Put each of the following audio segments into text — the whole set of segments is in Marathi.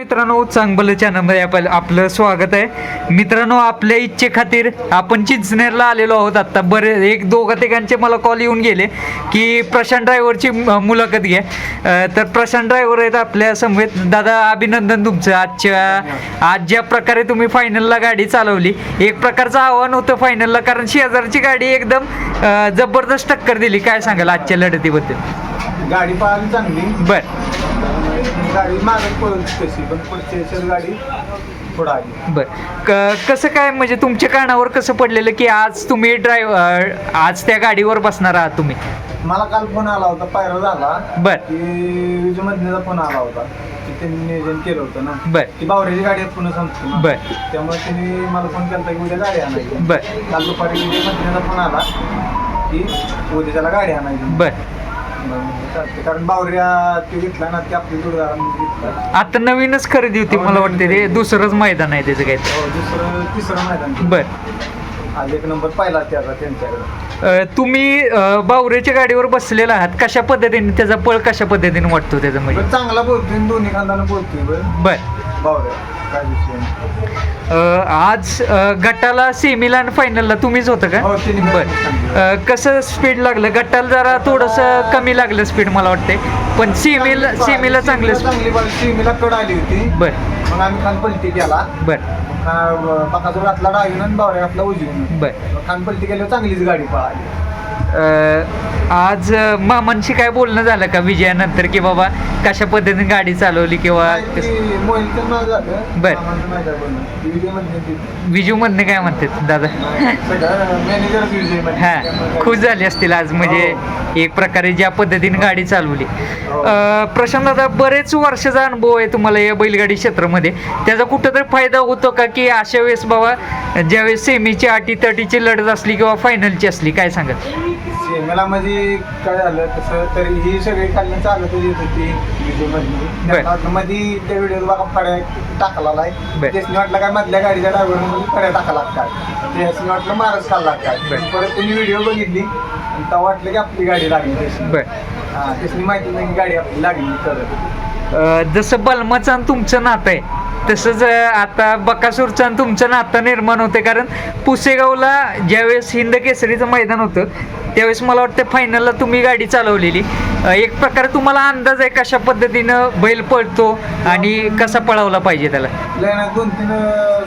मित्रांनो चांगलं चॅनलमध्ये आपलं आपलं स्वागत आहे. मित्रांनो आपल्या इच्छे खातीर आपण चिंचनेरला आलेलो आहोत आत्ता बरे एक दोघं तिघांचे मला कॉल येऊन गेले की प्रशांत ड्रायव्हरची मुलाखत घ्या. तर प्रशांत ड्रायव्हर आहेत आपल्या समवेत. दादा अभिनंदन तुमचं. आजच्या आज ज्या प्रकारे तुम्ही फायनलला गाडी चालवली. एक प्रकारचं आव्हान होतं फायनलला कारण शेजारची गाडी एकदम जबरदस्त टक्कर दिली. काय सांगाल आजच्या लढतीबद्दल? गाडी पाहिली चांगली. बर. गाडी मागे तशी पण पुढची गाडी पुढं आली. बर. क कसं काय म्हणजे तुमच्या कानावर कसं पडलेलं की आज तुम्ही ड्रायव्हर आज त्या गाडीवर बसणार आहात तुम्ही? मला काल फोन आला होता पायरा झाला. बर. की विजय मधनेचा फोन आला होता की त्यांनी नियोजन केलं होतं ना. बर. की बावऱ्याची गाडी आहे पुन्हा सांगतो ना. बर. त्यामुळे त्यांनी मला फोन केला की उद्या गाडी आणायची. बर. काल दुपारी विजय मधनेचा फोन आला की उद्या त्याला गाडी आणायची. बर. चालतंय. कारण बावऱ्या ते घेतला ना ते आपली आता नवीनच खरेदी होती मला वाटते ते. दुसरंच मैदान आहे त्याचं काय हो, दुसरं तिसरं मैदान. बर. आज एक नंबर पहिला त्याचा त्यांच्याकडे. अ, तुम्ही अ, बावरेच्या गाडीवर बसलेला आहात. कशा पद्धतीने त्याचा पळ कशा पद्धतीने वाटतो त्याचा म्हणजे? चांगला बोलतोय दोन्ही खांदानं बोलतोय बरं. बर. बावऱ्या. आज गटाला सेमीला आणि फायनलला तुम्हीच होतं का? हो, बर. कसं स्पीड लागलं? गटाला जरा थोडंसं कमी लागलं स्पीड मला वाटते पण सेमीला सेमीला चांगलं सीमेला कड आली होती. बर. मग आम्ही खान पलटी केला. बर. बाकाजूर घातला डावीनं आणि बावऱ्या घातला उजवीनं. बर. खान पलटी केल्यावर चांगलीच गाडी पळाली. आज मामांशी काय बोलणं झालं का विजयानंतर की बाबा कशा पद्धतीने गाडी चालवली किंवा बर. विजय. विजू मधने काय म्हणतात दादा. हा खुश झाले असतील आज म्हणजे एक प्रकारे ज्या पद्धतीने गाडी चालवली हो. प्रशांत दादा बरेच वर्षाचा अनुभव आहे तुम्हाला या बैलगाडी क्षेत्रामध्ये त्याचा कुठंतरी फायदा होतो का की अशा वेळेस बाबा ज्यावेळेस सेमीची अटी तटीची लढत असली किंवा फायनलची असली काय सांगत सीमेला म्हणजे काय झालं तसं तरी ही सगळी खाल्लं चालतच येत होती बर. मध्ये मध्ये त्या व्हिडिओ बघा फड्या टाकला बर. वाटलं काय मधल्या गाडीच्या ड्रायव्हरमध्ये फड्या टाकला काय त्याने वाटलं मारच काय बर. परत त्यांनी व्हिडिओ बघितली. आणि तेव्हा वाटलं की आपली गाडी लागली. त्याची बर. हा माहिती नाही की गाडी आपली लागली अ, जसं बलमाचं आणि तुमचं नातं आहे तसंच आता बकासूरचं आणि तुमचं नातं निर्माण होते कारण पुसेगावला ज्यावेळेस हिंद केसरीचं मैदान होतं त्यावेळेस मला वाटतं फायनलला तुम्ही गाडी चालवलेली. एक प्रकारे तुम्हाला अंदाज आहे कशा पद्धतीनं बैल पळतो आणि कसा पळवला पाहिजे त्याला? लय दोन तीन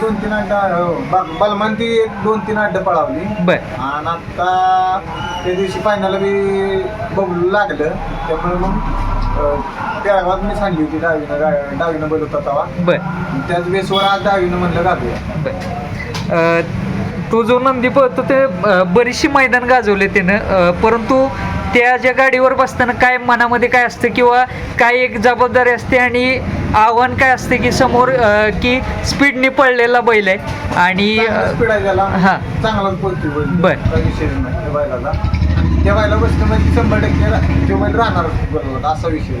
दोन तीन अड्डा हो, ब- बलमान ती एक दोन तीन अड्डा पळावली. बर. आणि आता त्या दिवशी फायनल बी बघू लागलं. त्यामुळे मग अं, त्या गावात मी सांगली होती डावीनं गा- डावीनं बोलत होता तेव्हा. बर. त्याच वेळेसवर आज डावीनं म्हणलं घालूया बर. अ, तो जो नंदी पळतो ते अ, बरीचशी मैदान गाजवले त्यानं. अ, परंतु त्या ज्या गाडीवर बसताना काय मनामध्ये काय असतं किंवा काय एक जबाबदारी असते आणि आव्हान काय असते की समोर अ, की स्पीडने पळलेला बैल आहे आणि अ, स्पीड आहे त्याला. हा. चांगलाच बोलतोय बैल. बर. काही विषय नाही त्या बैलाला. त्या बैला बसलं म्हणजे शंभर टक्के तो बैल राहणार बरोबर असा विषय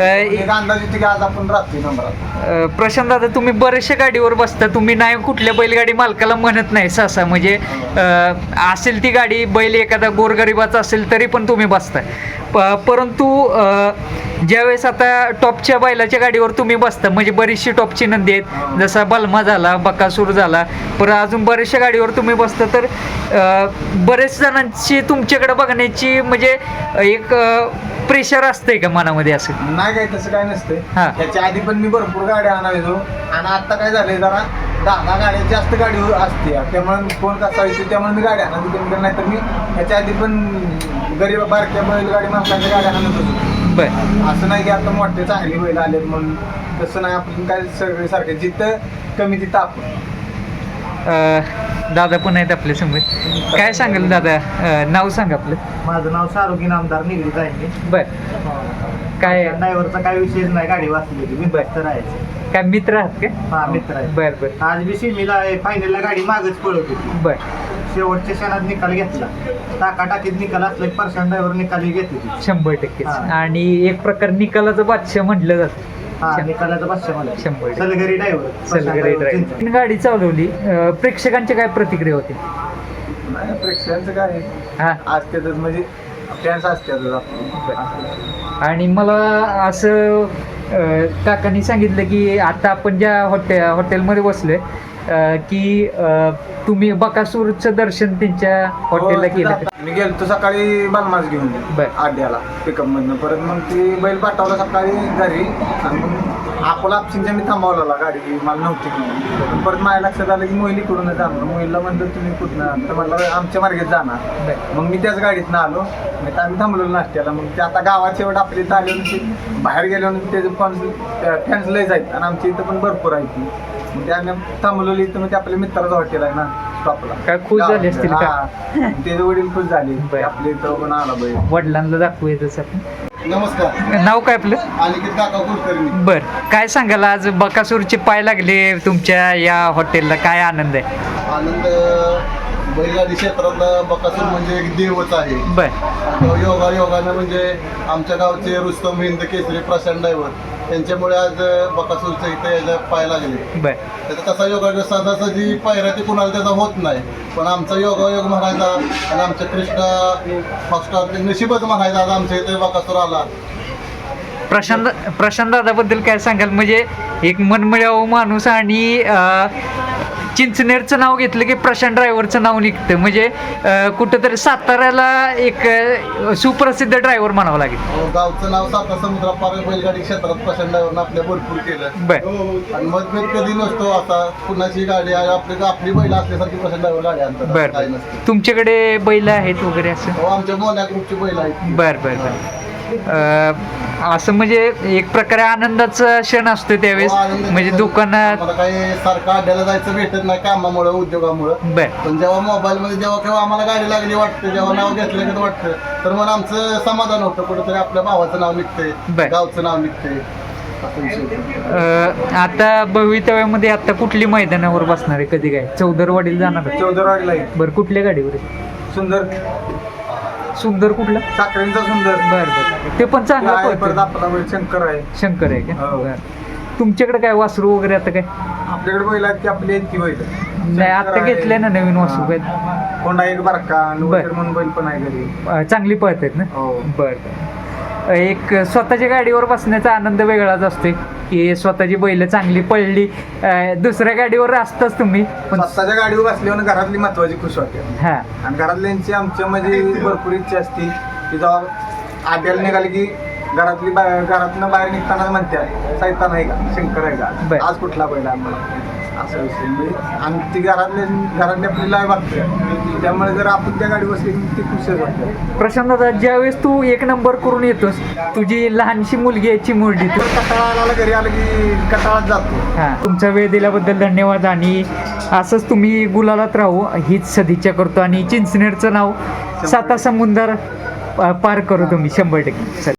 एक अंदाज येते की आज आपण राहतोय नंबरात. अ, प्रशांत दादा तुम्ही बऱ्याचशा गाडीवर बसता. तुम्ही नाही कुठल्या बैलगाडी मालकाला म्हणत नाही सहसा. म्हणजे अ, असेल ती गाडी बैल एखादा गोरगरिबाचा असेल तरी पण तुम्ही बसताय. प- परंतु अ, ज्यावेळेस आता टॉपच्या बैलाच्या गाडीवर तुम्ही बसता म्हणजे बरीचशी टॉपची नंदी आहेत. जसा बलमा झाला बकासूर झाला पर अजून बऱ्याचशा गाडीवर तुम्ही बसता. तर अ, बरेच जणांची तुमच्याकडे बघण्याची म्हणजे एक प्रेशर असतंय का मनामध्ये असं? नाही काय तसं काय नसतंय हा. त्याच्या आधी पण मी भरपूर गाड्या आणायचो आणि आता काय झालंय जरा दहा दहा गाड्या जास्त गाडी हो- असते. त्यामुळे फोन कसा येतो त्यामुळे मी गाडी आणत होते. नाही तर मी ह्याच्या आधी पण गरीब बारक्या बैलगाडी माणसांच्या गाड्या आणत होतो. बर. असं नाही की आता मोठे चांगली बैल आलेत म्हणून. तसं नाही आपण काय सगळे सारखे जिथं कमी तिथं आपण. अ, दादा पण आहेत आपल्यासमोर. काय सांगाल दादा? अ, नाव सांग आपलं. माझं नाव शाहरुखीन आमदार निगडी जाईन बर. काय? ड्रायव्हरचा काय विषयच नाही गाडी वाचली होती. मी बरं. राहायचं. काय मित्र आहात का हा मित्र आहे. बर बर. आज बी सीमीला फायनलला गाडी मागच पळत होती. बर. शेवटच्या क्षणात निकाल घेतला. टाका टाकीत निकाल असला पर्सन ड्रायव्हर निकाली घेते ती शंभर टक्के. हा. आणि एक प्रकार निकालाचं बादशाह म्हटलं जातं. हा शं- निकालाचा पाचशे मला शंभर टक्के. सलगरी ड्रायव्हर सलगरे ड्रायव्हर गाडी चालवली. अ, प्रेक्षकांची काय प्रतिक्रिया होती? प्रेक्षकांचं काय? हा. असतातच म्हणजे आणि मला असं काकांनी सांगितलं की आता आपण ज्या हॉटे हॉटेलमध्ये बसलोय की तुम्ही बकासूरचं दर्शन त्यांच्या हॉटेलला हो, केलं. मी गेलतो सकाळी बालमास घेऊन. आड्याला पिकअप मधनं. परत मग ती बैल पाठवला सकाळी घरी आणि अकोला आपशिंच्या मी थांबवलेला गाडी मला नव्हती घेऊन परत माझ्या लक्षात आलं की मोहिली कडून जाणार मोहिलला म्हणलं तुम्ही कुठनं तर म्हणलं आमच्या मार्गेत जाणार. मग मी त्याच गाडीतनं आलो. मग आम्ही थांबलेलो नाश्त्याला. मग ते आता गावात शेवट आपली आले बाहेर गेल्यावर त्याचे फॅन्स लयच आहेत आणि आमच्या इथं पण भरपूर आहेत मग ते आम्ही थांबलेलो इथं. मग ते आपल्या मित्राचं हॉटेल आहे ना स्टॉपला काय खुश झाले असतील का? त्याचे वडील खुश झाले. बरं. आपल्या इथं पण आला बैल वडिलांना दाखवूया तसं नमस्कार. नाव काय आपलं? अनिकेत काका कुलकर्णी. बर. काय सांगाल आज बकासूरचे पाय लागले तुमच्या या हॉटेलला काय आनंद आहे? आनंद बैलगाडी क्षेत्रातला बकासूर म्हणजे एक देवच आहे. बर. योगा योगानं म्हणजे आमच्या गावचे रुस्तम हिंद केसरी प्रशांत ड्रायव्हर त्यांच्यामुळे आज बकासूरचं इथे यायला पाय लागले. बर. त्याचा तसा योगा सहजा जी पायऱ्या ती कुणाला त्याचा होत नाही. पण आमचा योगायोग म्हणायचा आणि आमच्या कृष्णा फॉक्स्टार नशीबच म्हणायचा आज आमच्या इथे बकासूर आला. प्रशांत प्रशांत दादाबद्दल काय सांगाल? म्हणजे एक मनमिळावू माणूस आणि अं, चिंचनेरचं नाव घेतलं की प्रशांत ड्रायव्हरचं नाव निघतं. म्हणजे कुठंतरी साताऱ्याला एक सुप्रसिद्ध ड्रायव्हर म्हणावं लागेल. अं, गावचं नाव साता समुद्रापार बैलगाडी क्षेत्रात प्रशांत ड्रायव्हरनं आपल्या भरपूर केलं. बर. आणि मतभेद कधी नसतो असा कुणाची गाडी आपली आपली बैल असल्यासारखी प्रशांत ड्रायव्हर गाडी आणतात. बर तुमच्याकडे बैल आहेत वगैरे असं? हो आमच्या मोन्या ग्रुपची बैल आहेत. बर बर बर. असं म्हणजे एक प्रकारे आनंदाचा क्षण असतो त्यावेळेस. हो, म्हणजे दुकानात काही सारखं अड्ड्याला जायचं भेटत नाही कामामुळे उद्योगामुळं. बर. पण जेव्हा मोबाईल मध्ये जेव्हा केव्हा आम्हाला गाडी लागली वाटते जेव्हा नाव घेतलं की वाटतं तर मग आमचं समाधान होतं. कुठेतरी आपल्या भावाचं नाव. निघतंय गावचं नाव निघतंय. आता भवितव्यामध्ये आता कुठली मैदानावर बसणार आहे? कधी काय? चौदरवाडीला जाणार? चौदरवाडीला बरं कुठल्या गाडीवर? सुंदर. सुंदर कुठला? साखरेंचा सुंदर. बर बर ते पण चांगलं आहे, परत पळतं. आपला बैल शंकर आहे. शंकर आहे का? हो. बरं. तुमच्याकडे काय वासरू वगैरे आता काय? आपल्याकडे बैल आहेत की आपली आहेत की बैल. नाही आता घेतलंय ना नवीन वासरू काय कोंडा एक बारका बर. म्हणून बैल पण आहे घरी. अं, चांगली पळतात ना? हो. बर बर. एक स्वतःच्या गाडीवर बसण्याचा आनंद वेगळाच असतो की स्वतःची बैल चांगली पळली अं, दुसऱ्या गाडीवर असताच तुम्ही. पण स्वतःच्या गाडीवर बसल्यावर घरातली महत्वाची खुश वाटते. हा. आणि घरातल्यांची आमच्या म्हणजे भरपूर इच्छा असते की जेव्हा आड्याला निघाली की घरातली बाहेर घरातनं बाहेर निघताना म्हणते सैतान आहे का? शंकर आहे. का? आज कुठला बैल आहे आम्हाला? असं विषय म्हणजे आणि ती घरातले आपली लाय बघते त्यामुळे जर आपण त्या गाडी बसली की ती खुशच वाटते. प्रशांत दादा ज्यावेळेस तू एक नंबर करून येतोस तुझी लहानशी मुलगी आहे चिमुरडी. तू कटाळा आला घरी आलं की कटाळात जातो. हा. तुमचा वेळ दिल्याबद्दल धन्यवाद आणि असंच तुम्ही गुलालात राहू हीच सदिच्छा करतो आणि चिंचनेरचं नाव साता समुंदर अ, पार करू तुम्ही शंभर टक्के. चल.